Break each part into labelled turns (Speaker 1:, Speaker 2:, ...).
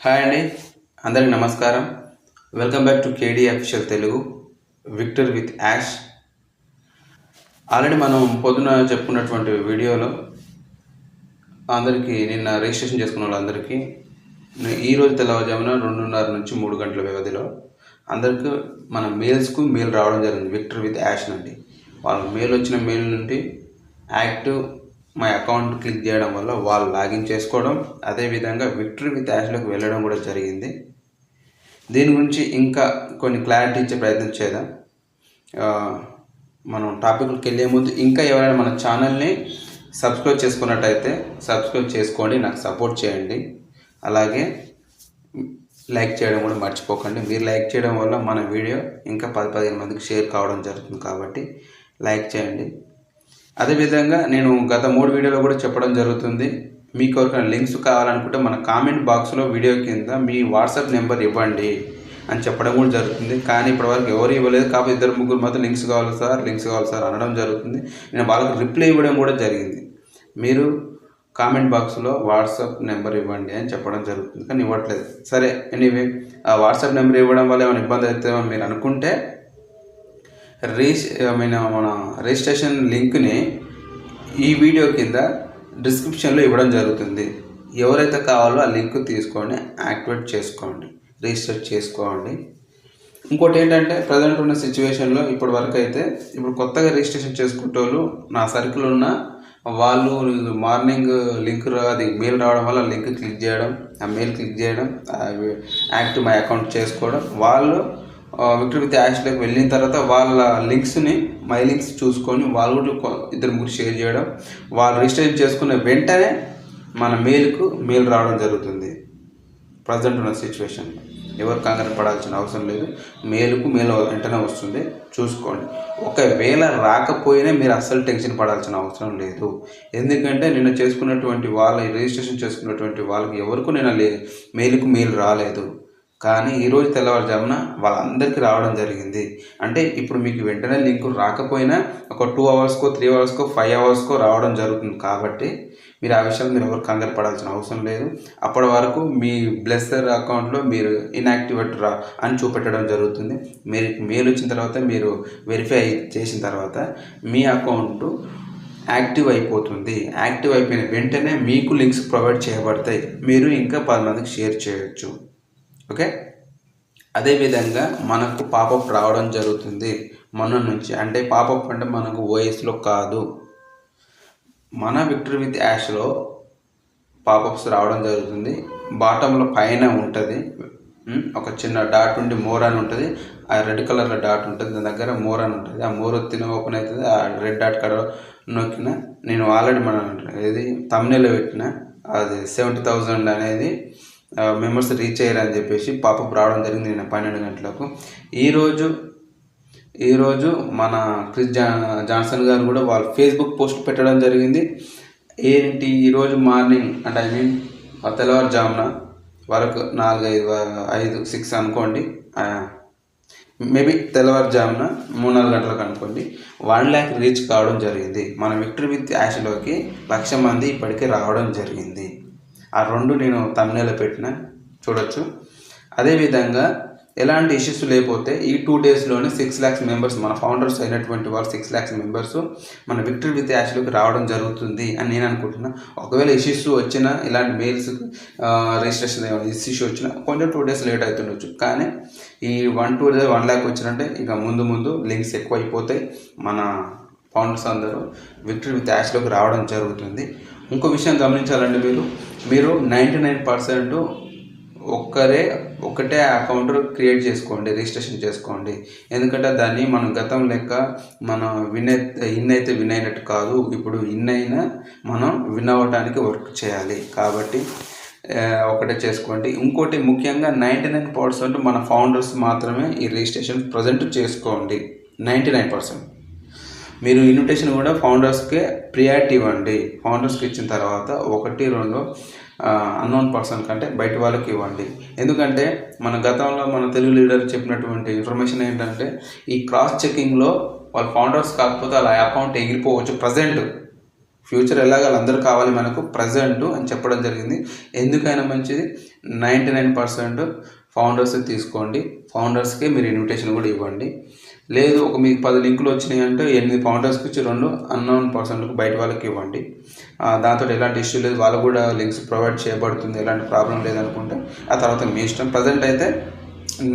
Speaker 1: Hi అండి అందరికి నమస్కారం. Welcome back to KD official Telugu victor with Yash already మనం పొద్దున చెప్పుకున్నటువంటి వీడియోలో అందరికీ నిన్న రిజిస్ట్రేషన్ చేసుకున్న వాళ్ళందరికీ ఈరోజు ఈ రోజు తెల్లవారుజామున రెండున్నర నుంచి మూడు గంటల వ్యవధిలో అందరికీ మన మెయిల్స్కు మెయిల్ రావడం జరిగింది విక్టర్ విత్ యాష్ నుండి. వాళ్ళ మెయిల్ వచ్చిన మెయిల్ నుండి యాక్టివ్ మై అకౌంట్ క్లిక్ చేయడం వల్ల వాళ్ళు లాగిన్ చేసుకోవడం అదేవిధంగా విక్టరీ విత్ యాష్లోకి వెళ్ళడం కూడా జరిగింది. దీని గురించి ఇంకా కొన్ని క్లారిటీ ఇచ్చే ప్రయత్నం చేద్దాం. మనం టాపిక్కి వెళ్ళే ముందు ఇంకా ఎవరైనా మన ఛానల్ని సబ్స్క్రైబ్ చేసుకున్నట్టయితే సబ్స్క్రైబ్ చేసుకోండి నాకు సపోర్ట్ చేయండి. అలాగే లైక్ చేయడం కూడా మర్చిపోకండి. మీరు లైక్ చేయడం వల్ల మన వీడియో ఇంకా పది పదిహేను మందికి షేర్ కావడం జరుగుతుంది కాబట్టి లైక్ చేయండి. అదేవిధంగా నేను గత మూడు వీడియోలో కూడా చెప్పడం జరుగుతుంది. మీకు ఎవరికైనా లింక్స్ కావాలనుకుంటే మన కామెంట్ బాక్స్లో వీడియో కింద మీ వాట్సాప్ నెంబర్ ఇవ్వండి అని చెప్పడం కూడా జరుగుతుంది. కానీ ఇప్పటివరకు ఎవరు ఇవ్వలేదు. కాకపోతే ఇద్దరు ముగ్గురు మాత్రం లింక్స్ కావాలి సార్ లింక్స్ కావాలి సార్ అనడం జరుగుతుంది. నేను వాళ్ళకి రిప్లై ఇవ్వడం కూడా జరిగింది. మీరు కామెంట్ బాక్స్లో వాట్సాప్ నెంబర్ ఇవ్వండి అని చెప్పడం జరుగుతుంది. కానీ ఇవ్వట్లేదు. సరే ఎనీవే ఆ వాట్సాప్ నెంబర్ ఇవ్వడం వల్ల ఏమైనా ఇబ్బంది అవుతుందో మీరు అనుకుంటే రిజిస్ ఐ మీన్ మన రిజిస్ట్రేషన్ లింక్ని ఈ వీడియో కింద డిస్క్రిప్షన్లో ఇవ్వడం జరుగుతుంది. ఎవరైతే కావాలో ఆ లింక్ తీసుకొని యాక్టివేట్ చేసుకోండి రిజిస్టర్ చేసుకోండి. ఇంకోటి ఏంటంటే ప్రజెంట్ ఉన్న సిచ్యువేషన్లో ఇప్పటి వరకు అయితే ఇప్పుడు కొత్తగా రిజిస్ట్రేషన్ చేసుకుంటే నా సర్కిల్ ఉన్న వాళ్ళు మార్నింగ్ లింక్ అది మెయిల్ రావడం వల్ల లింక్ క్లిక్ చేయడం ఆ మెయిల్ క్లిక్ చేయడం యాక్టివ్ మై అకౌంట్ చేసుకోవడం వాళ్ళు విక్టర్ విత్ యాష్లోకి వెళ్ళిన తర్వాత వాళ్ళ లింక్స్ని మై లింక్స్ చూసుకొని వాళ్ళు కూడా ఇద్దరు ముగ్గురు షేర్ చేయడం వాళ్ళు రిజిస్ట్రేషన్ చేసుకున్న వెంటనే మన మెయిల్కు మెయిల్ రావడం జరుగుతుంది. ప్రజెంట్ ఉన్న సిచ్యువేషన్. ఎవరు కంగారు పడాల్సిన అవసరం లేదు. మేలుకు మేలు వెంటనే వస్తుంది. చూసుకోండి. ఒకవేళ రాకపోయినా మీరు అస్సలు టెన్షన్ పడాల్సిన అవసరం లేదు. ఎందుకంటే నిన్న చేసుకున్నటువంటి వాళ్ళ రిజిస్ట్రేషన్ చేసుకున్నటువంటి వాళ్ళకి ఎవరికి నేను లే మెయిల్కు మెయిల్ రాలేదు. కానీ ఈరోజు తెల్లవారుజామున వాళ్ళందరికీ రావడం జరిగింది. అంటే ఇప్పుడు మీకు వెంటనే లింక్ రాకపోయినా ఒక టూ అవర్స్కో త్రీ అవర్స్కో ఫైవ్ అవర్స్కో రావడం జరుగుతుంది కాబట్టి మీరు ఆ విషయాలు మీరు ఎవరు కంగారు పడాల్సిన అవసరం లేదు. అప్పటి వరకు మీ బ్లెస్సర్ అకౌంట్లో మీరు ఇన్యాక్టివేట్ రా అని చూపెట్టడం జరుగుతుంది. మీరు మెయిల్ వచ్చిన తర్వాత మీరు వెరిఫై చేసిన తర్వాత మీ అకౌంట్ యాక్టివ్ అయిపోతుంది. యాక్టివ్ అయిపోయిన వెంటనే మీకు లింక్స్ ప్రొవైడ్ చేయబడతాయి. మీరు ఇంకా పది మందికి షేర్ చేయొచ్చు. ఓకే? అదేవిధంగా మనకు పాపప్ రావడం జరుగుతుంది. మన నుంచి అంటే పాపప్ అంటే మనకు ఓఎస్లో కాదు. మన విక్టరీ విత్ యాష్లో పాపప్స్ రావడం జరుగుతుంది. బాటంలో పైన ఉంటుంది. ఒక చిన్న డాట్ ఉండి మోర్ అని ఉంటుంది. ఆ రెడ్ కలర్లో డాట్ ఉంటుంది. దాని దగ్గర మోర్ అని ఉంటుంది. ఆ మోర్ తిన ఓపెన్ అవుతుంది. ఆ రెడ్ డాట్ కడ నొక్కిన నేను ఆల్రెడీ మన ఇది తమ్నేలో పెట్టిన అది సెవెంటీ థౌజండ్ అనేది మెంబర్స్ రీచ్ అయ్యారని చెప్పేసి పాపప్ రావడం జరిగింది నేను పన్నెండు గంటలకు. ఈరోజు ఈరోజు మన క్రిస్ జా జాన్సన్ గారు కూడా వాళ్ళు ఫేస్బుక్ పోస్ట్ పెట్టడం జరిగింది. ఏంటి ఈరోజు మార్నింగ్ అంటే ఐ మీన్ తెల్లవారుజామున వరకు నాలుగైదు ఐదు సిక్స్ అనుకోండి మేబీ తెల్లవారుజామున మూడు నాలుగు గంటలకు అనుకోండి వన్ ల్యాక్ రీచ్ కావడం జరిగింది. మన విక్టరీ విత్ యాష్లోకి లక్ష మంది ఇప్పటికే రావడం జరిగింది. ఆ రెండు నేను తమిళలో పెట్టిన చూడొచ్చు. అదేవిధంగా ఎలాంటి ఇష్యూస్ లేకపోతే ఈ టూ డేస్లోనే సిక్స్ ల్యాక్స్ మెంబర్స్ మన ఫౌండర్స్ అయినటువంటి వారు సిక్స్ ల్యాక్స్ మెంబర్స్ మన విక్టరీ విత్ యాష్లోకి రావడం జరుగుతుంది అని నేను అనుకుంటున్నా. ఒకవేళ ఇష్యూస్ వచ్చినా ఇలాంటి మెయిల్స్ రిజిస్ట్రేషన్ ఇష్యూస్ వచ్చినా కొంచెం టూ డేస్ లేట్ అవుతుండొచ్చు కానీ ఈ one two days one lakh వచ్చినట్టే ఇంకా ముందు ముందు లింక్స్ ఎక్కువ అయిపోతాయి మన ఫౌండర్స్ అందరూ విక్టరీ విత్ యాష్లోకి రావడం జరుగుతుంది. ఇంకో విషయం గమనించాలండి మీరు. మీరు నైంటీ నైన్ పర్సెంట్ ఒక్కరే ఒకటే అకౌంట్ క్రియేట్ చేసుకోండి రిజిస్ట్రేషన్ చేసుకోండి. ఎందుకంటే దాన్ని మనం గతం లెక్క మనం విన్ అయితే ఇన్ అయితే విన్ అయినట్టు కాదు ఇప్పుడు ఇన్ అయినా మనం విన్ అవ్వడానికి వర్క్ చేయాలి. కాబట్టి ఒకటే చేసుకోండి. ఇంకోటి ముఖ్యంగా నైంటీ నైన్ పర్సెంట్ మన ఫౌండర్స్ మాత్రమే ఈ రిజిస్ట్రేషన్ ప్రజెంట్ చేసుకోండి. Ninety nine percent. మీరు ఇన్విటేషన్ కూడా ఫౌండర్స్కే ప్రియారిటీ ఇవ్వండి. ఫౌండర్స్కి ఇచ్చిన తర్వాత ఒకటి రెండు అన్నోన్ పర్సన్ కంటే బయట వాళ్ళకి ఇవ్వండి. ఎందుకంటే మన గతంలో మన తెలుగు లీడర్ చెప్పినటువంటి ఇన్ఫర్మేషన్ ఏంటంటే ఈ క్రాస్ చెకింగ్లో వాళ్ళ ఫౌండర్స్ కాకపోతే అలా అకౌంట్ ఎగిరిపోవచ్చు ప్రజెంట్ ఫ్యూచర్ ఎలాగ అందరూ కావాలి మనకు ప్రజెంట్ అని చెప్పడం జరిగింది. ఎందుకైనా మంచిది. నైంటీ నైన్ పర్సెంట్ ఫౌండర్స్ తీసుకోండి. ఫౌండర్స్కి మీరు ఇన్విటేషన్ కూడా ఇవ్వండి. లేదు ఒక మీకు పది లింకులు వచ్చినాయి అంటే ఎనిమిది ఫౌండర్స్కి ఇచ్చి రెండు అన్నోన్ పర్సన్లకు బయట వాళ్ళకి ఇవ్వండి. దాంతో ఎలాంటి ఇష్యూ లేదు. వాళ్ళకు కూడా లింక్స్ ప్రొవైడ్ చేయబడుతుంది. ఎలాంటి ప్రాబ్లం లేదనుకుంటే ఆ తర్వాత మీ ఇష్టం. ప్రజెంట్ అయితే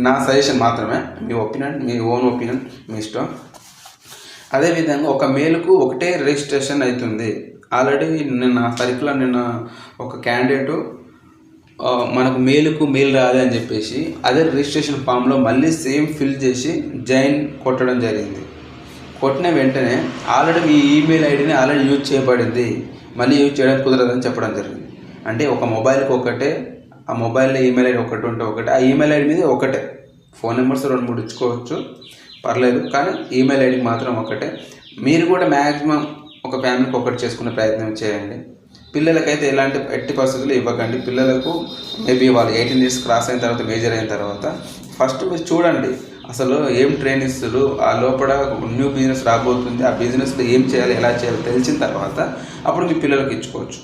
Speaker 1: నా సజెషన్ మాత్రమే. మీ ఒపీనియన్ మీ ఓన్ ఒపీనియన్ మీ ఇష్టం. అదేవిధంగా ఒక మేలుకు ఒకటే రిజిస్ట్రేషన్ అవుతుంది. ఆల్రెడీ నిన్న సర్కిల్లో నిన్న ఒక క్యాండిడేటు మనకు మెయిల్కు మెయిల్ రాదు అని చెప్పేసి అదే రిజిస్ట్రేషన్ ఫామ్లో మళ్ళీ సేమ్ ఫిల్ చేసి జైన్ కొట్టడం జరిగింది. కొట్టిన వెంటనే ఆల్రెడీ మీ ఈమెయిల్ ఐడిని ఆల్రెడీ యూజ్ చేయబడింది. మళ్ళీ యూజ్ చేయడం కుదరదని చెప్పడం జరిగింది. అంటే ఒక మొబైల్కి ఒకటే ఆ మొబైల్లో ఈమెయిల్ ఐడి ఒకటి ఉంటే ఒకటే ఆ ఈమెయిల్ ఐడి మీద ఒకటే. ఫోన్ నెంబర్స్ రెండు మూడు ఇచ్చుకోవచ్చు. పర్లేదు కానీ ఈమెయిల్ ఐడి మాత్రం ఒకటే మీరు కూడా మ్యాక్సిమం ఒక ఫ్యామిలీకి ఒకటి చేసుకునే ప్రయత్నం చేయండి. పిల్లలకైతే ఎలాంటి ఎట్టి పరిస్థితులు ఇవ్వకండి. పిల్లలకు మేబీ వాళ్ళు ఎయిటీన్ ఇయర్స్ క్రాస్ అయిన తర్వాత మేజర్ అయిన తర్వాత ఫస్ట్ మీరు చూడండి. అసలు ఏం ట్రైన్ ఇస్తారు ఆ లోపల న్యూ బిజినెస్ రాబోతుంది. ఆ బిజినెస్లో ఏం చేయాలి ఎలా చేయాలి తెలిసిన తర్వాత అప్పుడు మీ పిల్లలకు ఇచ్చుకోవచ్చు.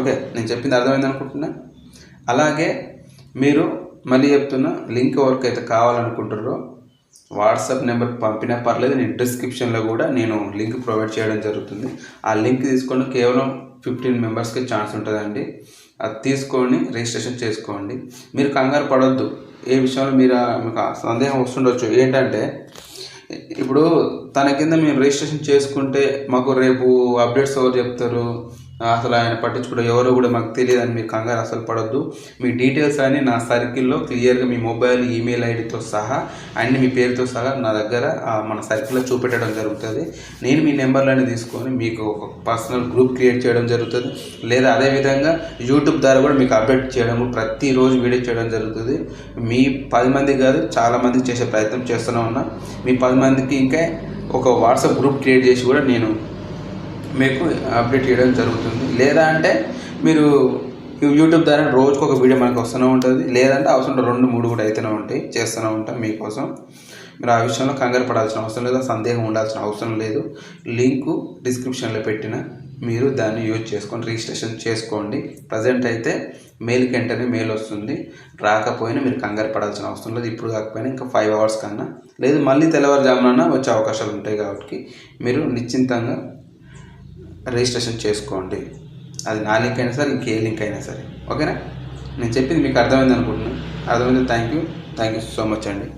Speaker 1: ఓకే నేను చెప్పింది అర్థమైంది అనుకుంటున్నా? అలాగే మీరు మళ్ళీ చెప్తున్నా లింక్ ఎవరికైతే కావాలనుకుంటారో వాట్సాప్ నెంబర్ పంపినా పర్లేదు నేను డిస్క్రిప్షన్లో కూడా నేను లింక్ ప్రొవైడ్ చేయడం జరుగుతుంది. ఆ లింక్ తీసుకొని కేవలం ఫిఫ్టీన్ మెంబర్స్కి ఛాన్స్ ఉంటుందండి. అది తీసుకొని రిజిస్ట్రేషన్ చేసుకోండి. మీరు కంగారు పడొద్దు. ఏ విషయంలో మీరు ఆ- మీకు ఆ సందేహం వస్తుండొచ్చు. ఏంటంటే ఇప్పుడు తన కింద మేము రిజిస్ట్రేషన్ చేసుకుంటే మాకు రేపు అప్డేట్స్ ఎవరు చెప్తారు? అసలు ఆయన పట్టించుకుంటే ఎవరో కూడా మాకు తెలియదు అని మీరు కంగారు అసలు పడొద్దు. మీ డీటెయిల్స్ అన్ని నా సర్కిల్లో క్లియర్గా మీ మొబైల్ ఈమెయిల్ ఐడితో సహా అన్ని మీ పేరుతో సహా నా దగ్గర మన సర్కిల్లో చూపెట్టడం జరుగుతుంది. నేను మీ నెంబర్లన్నీ తీసుకొని మీకు ఒక పర్సనల్ గ్రూప్ క్రియేట్ చేయడం జరుగుతుంది. లేదా అదేవిధంగా యూట్యూబ్ ద్వారా కూడా మీకు అప్డేట్ చేయడము ప్రతిరోజు వీడియో చేయడం జరుగుతుంది. మీ పది మంది కాదు చాలామందికి చేసే ప్రయత్నం చేస్తూనే ఉన్నా. మీ పది మందికి ఇంకా ఒక వాట్సాప్ గ్రూప్ క్రియేట్ చేసి కూడా నేను మీకు అప్డేట్ చేయడం జరుగుతుంది. లేదా అంటే మీరు యూట్యూబ్ ద్వారా రోజుకు ఒక వీడియో మనకు వస్తూనే ఉంటుంది. లేదంటే అవసరం రెండు మూడు కూడా అయితేనే ఉంటాయి. చేస్తూనే ఉంటాం మీకోసం. మీరు ఆ విషయంలో కంగారు పడాల్సిన అవసరం లేదా. సందేహం ఉండాల్సిన అవసరం లేదు. లింకు డిస్క్రిప్షన్లో పెట్టిన మీరు దాన్ని యూజ్ చేసుకొని రిజిస్ట్రేషన్ చేసుకోండి. ప్రజెంట్ అయితే మెయిల్కి వెంటనే మెయిల్ వస్తుంది. రాకపోయినా మీరు కంగారు పడాల్సిన అవసరం లేదు. ఇప్పుడు కాకపోయినా ఇంకా ఫైవ్ అవర్స్ కన్నా. లేదు మళ్ళీ తెల్లవారుజామున వచ్చే అవకాశాలు ఉంటాయి కాబట్టి మీరు నిశ్చింతంగా రిజిస్ట్రేషన్ చేసుకోండి. అది నా లింక్ అయినా సరే ఇంకే లింక్ అయినా సరే. ఓకేనా? నేను చెప్పింది మీకు అర్థమైంది అనుకుంటున్నాను అర్థమైంది. Thank you thank you so much అండి.